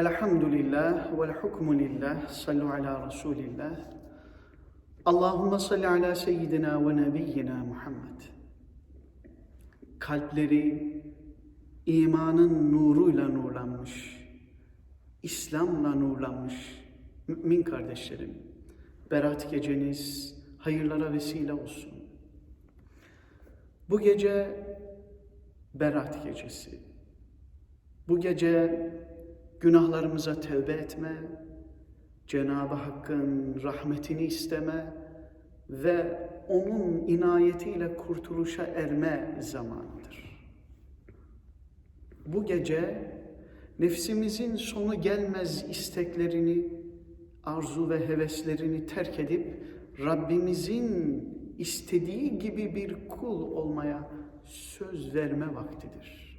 Elhamdülillah vel hukmu lillah. Sallu ala Resulillah. Allahümme salli ala seyyidina ve nebiyyina Muhammed. Kalpleri imanın nuruyla nurlanmış, İslam'la nurlanmış mümin kardeşlerim. Berat geceniz hayırlara vesile olsun. Bu gece Berat gecesi. Bu gece günahlarımıza tevbe etme, Cenab-ı Hakk'ın rahmetini isteme ve onun inayetiyle kurtuluşa erme zamanıdır. Bu gece nefsimizin sonu gelmez isteklerini, arzu ve heveslerini terk edip Rabbimizin istediği gibi bir kul olmaya söz verme vaktidir.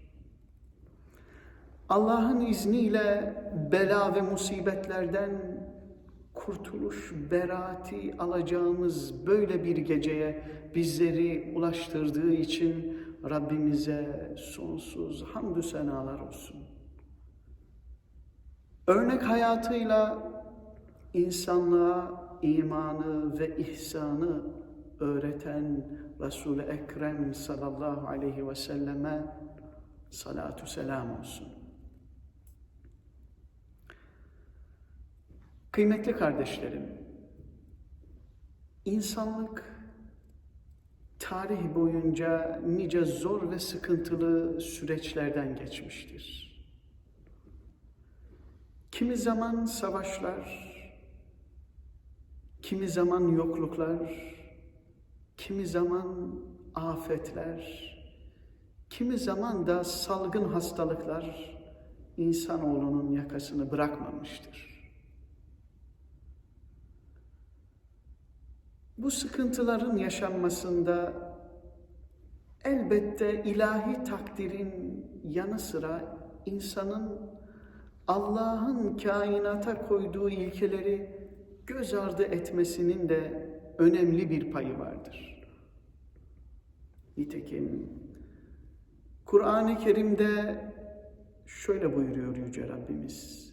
Allah'ın izniyle bela ve musibetlerden kurtuluş, beraati alacağımız böyle bir geceye bizleri ulaştırdığı için Rabbimize sonsuz hamdü senalar olsun. Örnek hayatıyla insanlığa imanı ve ihsanı öğreten Resul-i Ekrem sallallahu aleyhi ve selleme salatu selam olsun. Kıymetli kardeşlerim, insanlık tarih boyunca nice zor ve sıkıntılı süreçlerden geçmiştir. Kimi zaman savaşlar, kimi zaman yokluklar, kimi zaman afetler, kimi zaman da salgın hastalıklar insanoğlunun yakasını bırakmamıştır. Bu sıkıntıların yaşanmasında elbette ilahi takdirin yanı sıra insanın Allah'ın kainata koyduğu ilkeleri göz ardı etmesinin de önemli bir payı vardır. Nitekim Kur'an-ı Kerim'de şöyle buyuruyor Yüce Rabbimiz.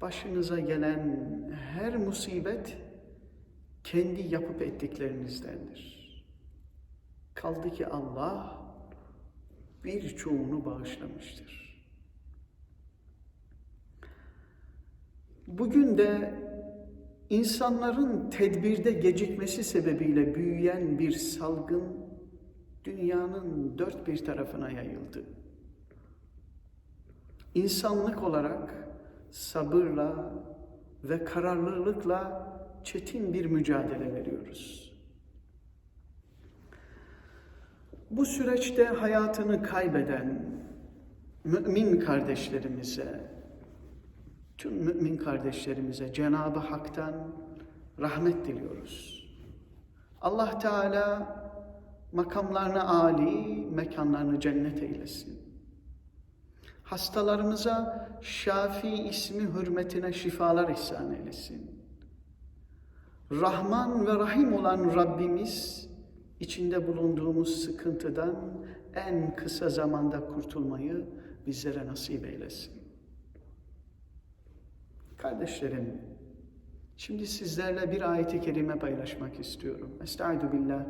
Başınıza gelen her musibet kendi yapıp ettiklerinizdendir. Kaldı ki Allah birçoğunu bağışlamıştır. Bugün de insanların tedbirde gecikmesi sebebiyle büyüyen bir salgın dünyanın dört bir tarafına yayıldı. İnsanlık olarak sabırla ve kararlılıkla çetin bir mücadele veriyoruz. Bu süreçte hayatını kaybeden mümin kardeşlerimize, tüm mümin kardeşlerimize Cenab-ı Hak'tan rahmet diliyoruz. Allah Teala makamlarını âli, mekanlarını cennet eylesin. Hastalarımıza Şafi ismi hürmetine şifalar ihsan eylesin. Rahman ve Rahim olan Rabbimiz içinde bulunduğumuz sıkıntıdan en kısa zamanda kurtulmayı bizlere nasip eylesin. Kardeşlerim, şimdi sizlerle bir ayeti kerime paylaşmak istiyorum. Estaizu billah.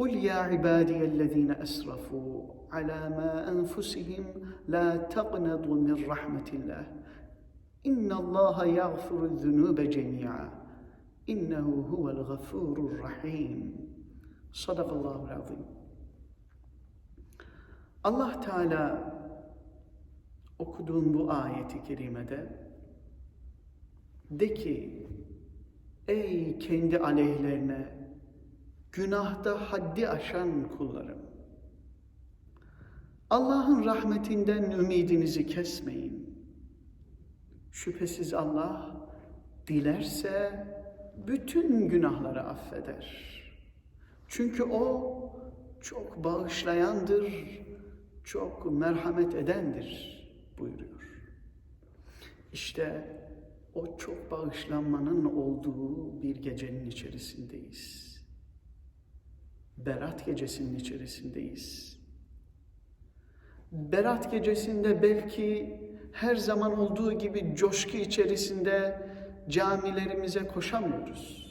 قل يا عبادي الذين أسرفوا على ما أنفسهم لا تقنطوا من رحمة الله إن الله يغفر الذنوب جميعا İnnehu huvel gafurur rahim. Sadakallahu azim. Allah Teala okuduğum bu ayeti kerimede de ki ey kendi aleyhlerine günahta haddi aşan kullarım Allah'ın rahmetinden ümidinizi kesmeyin. Şüphesiz Allah dilerse bütün günahları affeder. Çünkü o çok bağışlayandır, çok merhamet edendir buyuruyor. İşte o çok bağışlanmanın olduğu bir gecenin içerisindeyiz. Berat gecesinin içerisindeyiz. Berat gecesinde belki her zaman olduğu gibi coşku içerisinde camilerimize koşamıyoruz.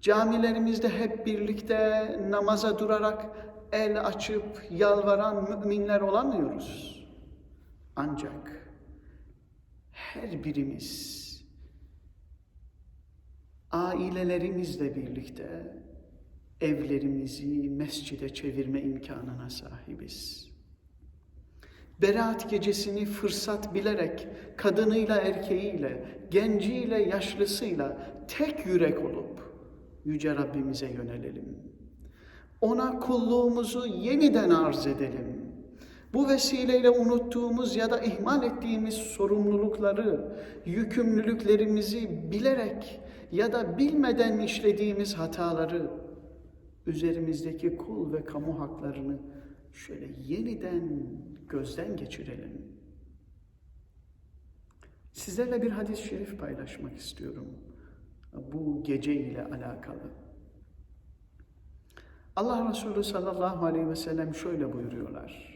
Camilerimizde hep birlikte namaza durarak el açıp yalvaran müminler olamıyoruz. Ancak her birimiz ailelerimizle birlikte evlerimizi mescide çevirme imkanına sahibiz. Berat gecesini fırsat bilerek kadınıyla erkeğiyle, genciyle yaşlısıyla tek yürek olup Yüce Rabbimize yönelelim. Ona kulluğumuzu yeniden arz edelim. Bu vesileyle unuttuğumuz ya da ihmal ettiğimiz sorumlulukları, yükümlülüklerimizi bilerek ya da bilmeden işlediğimiz hataları, üzerimizdeki kul ve kamu haklarını şöyle yeniden gözden geçirelim. Sizlerle bir hadis-i şerif paylaşmak istiyorum bu gece ile alakalı. Allah Resulü sallallahu aleyhi ve sellem şöyle buyuruyorlar.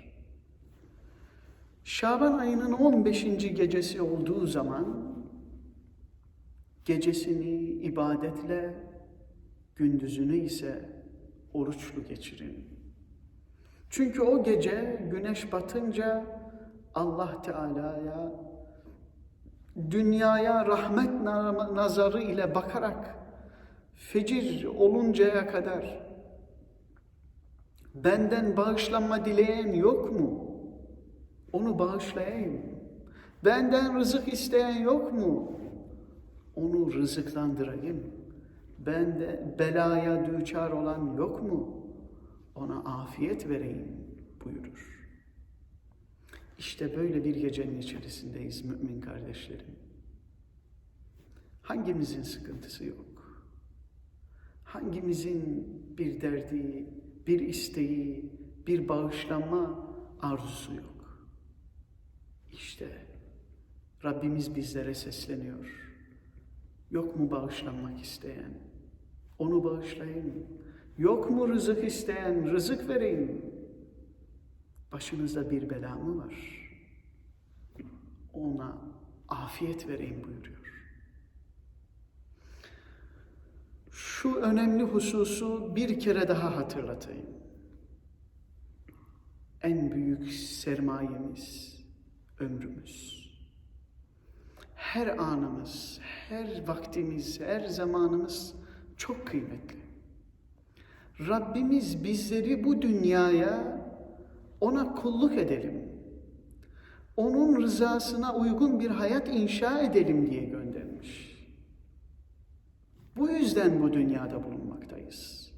Şaban ayının 15. gecesi olduğu zaman gecesini ibadetle, gündüzünü ise oruçlu geçirin. Çünkü o gece güneş batınca Allah Teala'ya dünyaya rahmet nazarı ile bakarak fecir oluncaya kadar benden bağışlanma dileyen yok mu? Onu bağışlayayım. Benden rızık isteyen yok mu? Onu rızıklandırayım. Bende belaya düçar olan yok mu? Ona afiyet vereyim buyurur. İşte böyle bir gecenin içerisindeyiz mümin kardeşlerim. Hangimizin sıkıntısı yok? Hangimizin bir derdi, bir isteği, bir bağışlanma arzusu yok? İşte Rabbimiz bizlere sesleniyor. Yok mu bağışlanmak isteyen? Onu bağışlayın. Yok mu rızık isteyen? Rızık vereyim. Başınızda bir bela mı var? Ona afiyet vereyim buyuruyor. Şu önemli hususu bir kere daha hatırlatayım. En büyük sermayemiz ömrümüz. Her anımız, her vaktimiz, her zamanımız çok kıymetli. Rabbimiz bizleri bu dünyaya ona kulluk edelim. Onun rızasına uygun bir hayat inşa edelim diye göndermiş. Bu yüzden bu dünyada bulunmaktayız.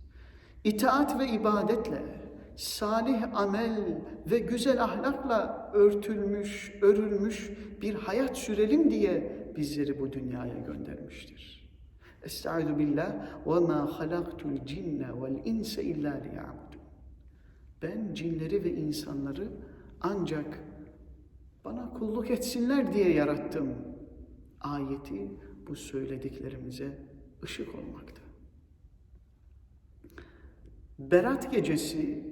İtaat ve ibadetle, salih amel ve güzel ahlakla örtülmüş, örülmüş bir hayat sürelim diye bizleri bu dünyaya göndermiştir. Estaizu billah ve ma halaktul cinne vel liya'budun. Ben cinleri ve insanları ancak bana kulluk etsinler diye yarattım. Ayeti bu söylediklerimize ışık olmakta. Berat gecesi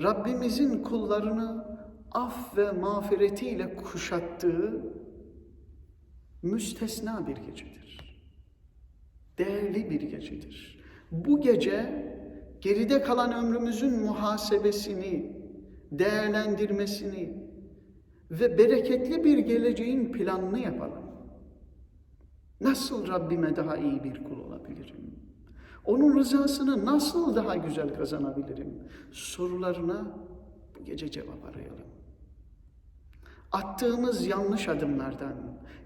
Rabbimizin kullarını af ve mağfiretiyle kuşattığı müstesna bir gecedir. Değerli bir gecedir. Bu gece geride kalan ömrümüzün muhasebesini, değerlendirmesini ve bereketli bir geleceğin planını yapalım. Nasıl Rabbime daha iyi bir kul olabilirim? Onun rızasını nasıl daha güzel kazanabilirim? Sorularına bu gece cevap arayalım. Attığımız yanlış adımlardan,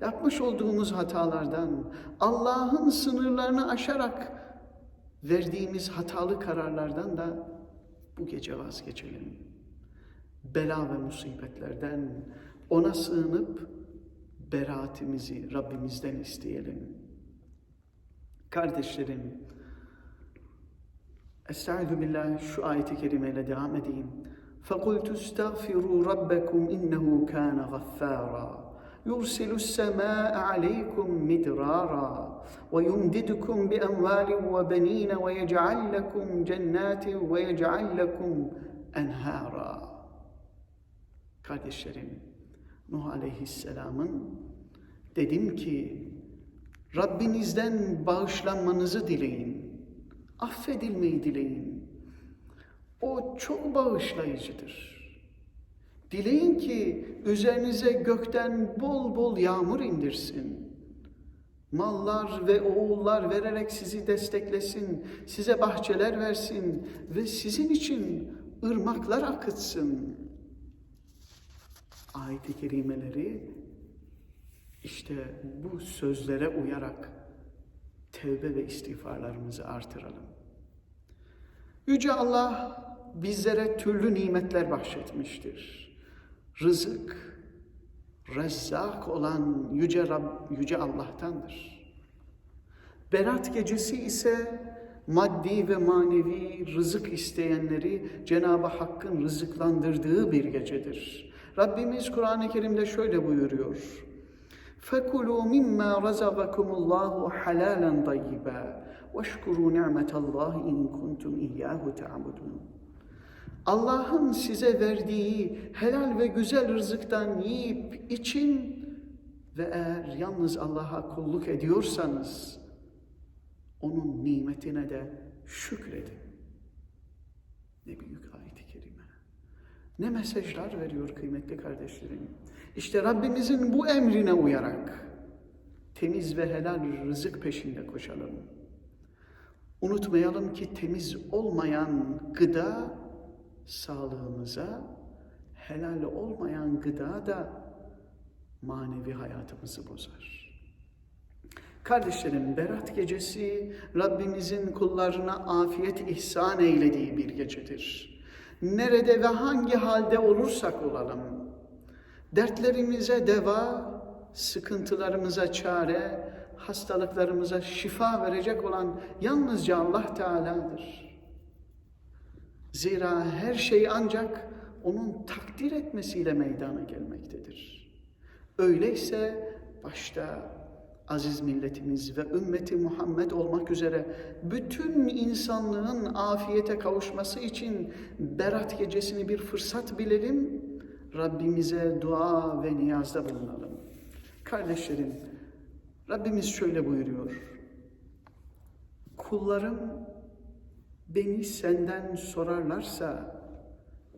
yapmış olduğumuz hatalardan, Allah'ın sınırlarını aşarak verdiğimiz hatalı kararlardan da bu gece vazgeçelim. Bela ve musibetlerden ona sığınıp beraatimizi Rabbimizden isteyelim. Kardeşlerim, Estaizu billah şu ayeti kerimeyle devam edeyim. فَقُلْتُ اسْتَغْفِرُوا رَبَّكُمْ إِنَّهُ كَانَ غَفَّارًا يرسل السماء عليكم مدرارا ويمددكم باموال وبنين ويجعل لكم جنات ويجعل لكم enhara. Kardeşlerim, Nuh aleyhisselamın dedim ki Rabbinizden bağışlanmanızı dileyin. Affedilmeyi dileyin. O çok bağışlayıcıdır. Dileyin ki üzerinize gökten bol bol yağmur indirsin. Mallar ve oğullar vererek sizi desteklesin, size bahçeler versin ve sizin için ırmaklar akıtsın. Ayet-i kerimeleri işte bu sözlere uyarak tevbe ve istiğfarlarımızı artıralım. Yüce Allah bizlere türlü nimetler bahşetmiştir. Rızık, rezzak olan Yüce, Rab, Yüce Allah'tandır. Berat gecesi ise maddi ve manevi rızık isteyenleri Cenab-ı Hakk'ın rızıklandırdığı bir gecedir. Rabbimiz Kur'an-ı Kerim'de şöyle buyuruyor. فَكُلُوا مِمَّا رَزَقَكُمُ اللّٰهُ حَلَالًا طَيِّبًا وَاشْكُرُوا نِعْمَةَ اللّٰهِ اِنْ كُنْتُمْ اِيَّاهُ تَعْبُدُونَ Allah'ın size verdiği helal ve güzel rızıktan yiyip için ve eğer yalnız Allah'a kulluk ediyorsanız onun nimetine de şükredin. Ne büyük ayet-i kerime. Ne mesajlar veriyor kıymetli kardeşlerim. İşte Rabbimizin bu emrine uyarak temiz ve helal rızık peşinde koşalım. Unutmayalım ki temiz olmayan gıda sağlığımıza, helal olmayan gıda da manevi hayatımızı bozar. Kardeşlerim, Berat gecesi Rabbimizin kullarına afiyet ihsan eylediği bir gecedir. Nerede ve hangi halde olursak olalım, dertlerimize deva, sıkıntılarımıza çare, hastalıklarımıza şifa verecek olan yalnızca Allah Teala'dır. Zira her şey ancak onun takdir etmesiyle meydana gelmektedir. Öyleyse başta aziz milletimiz ve ümmeti Muhammed olmak üzere bütün insanlığın afiyete kavuşması için Berat gecesini bir fırsat bilelim, Rabbimize dua ve niyazda bulunalım. Kardeşlerim, Rabbimiz şöyle buyuruyor. Kullarım beni senden sorarlarsa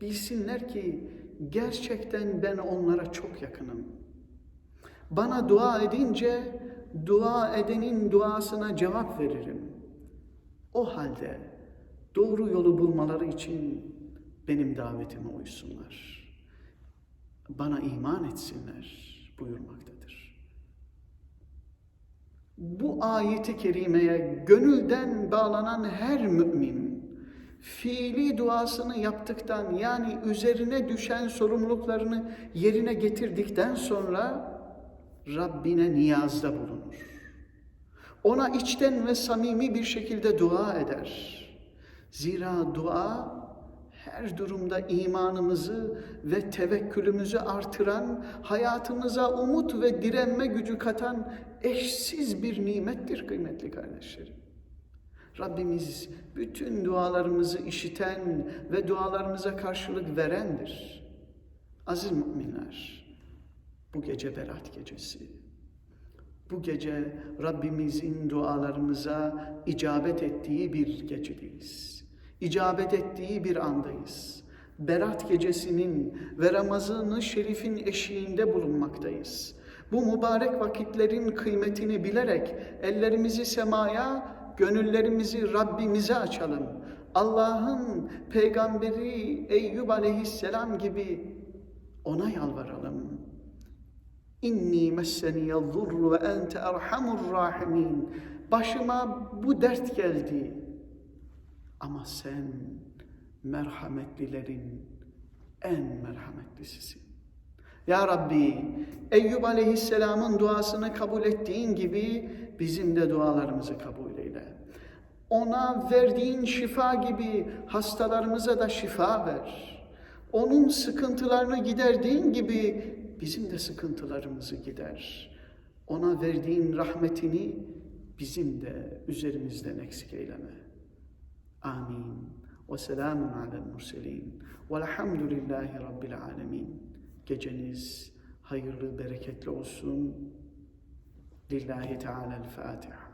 bilsinler ki gerçekten ben onlara çok yakınım. Bana dua edince dua edenin duasına cevap veririm. O halde doğru yolu bulmaları için benim davetime uysunlar. Bana iman etsinler buyurmaktadır. Bu ayeti kerimeye gönülden bağlanan her mümin fiili duasını yaptıktan yani üzerine düşen sorumluluklarını yerine getirdikten sonra Rabbine niyazda bulunur. Ona içten ve samimi bir şekilde dua eder. Zira dua her durumda imanımızı ve tevekkülümüzü artıran, hayatımıza umut ve direnme gücü katan eşsiz bir nimettir kıymetli kardeşlerim. Rabbimiz bütün dualarımızı işiten ve dualarımıza karşılık verendir. Aziz müminler, bu gece Berat gecesi. Bu gece Rabbimizin dualarımıza icabet ettiği bir gecedeyiz. İcabet ettiği bir andayız. Berat gecesinin ve Ramazan-ı Şerif'in eşiğinde bulunmaktayız. Bu mübarek vakitlerin kıymetini bilerek ellerimizi semaya, gönüllerimizi Rabbimize açalım. Allah'ın peygamberi Eyyub aleyhisselam gibi ona yalvaralım. İnni messeniyel ve ente erhamur rahimin. Başıma bu dert geldi. Ama sen merhametlilerin en merhametlisisin. Ya Rabbi, Eyyub Aleyhisselam'ın duasını kabul ettiğin gibi bizim de dualarımızı kabul eyle. Ona verdiğin şifa gibi hastalarımıza da şifa ver. Onun sıkıntılarını giderdiğin gibi bizim de sıkıntılarımızı gider. Ona verdiğin rahmetini bizim de üzerimizden eksik eyleme. آمين. وسلام على المرسلين. والحمد لله رب العالمين. كجنس خير البركة لوسون لله تعالى الفاتحة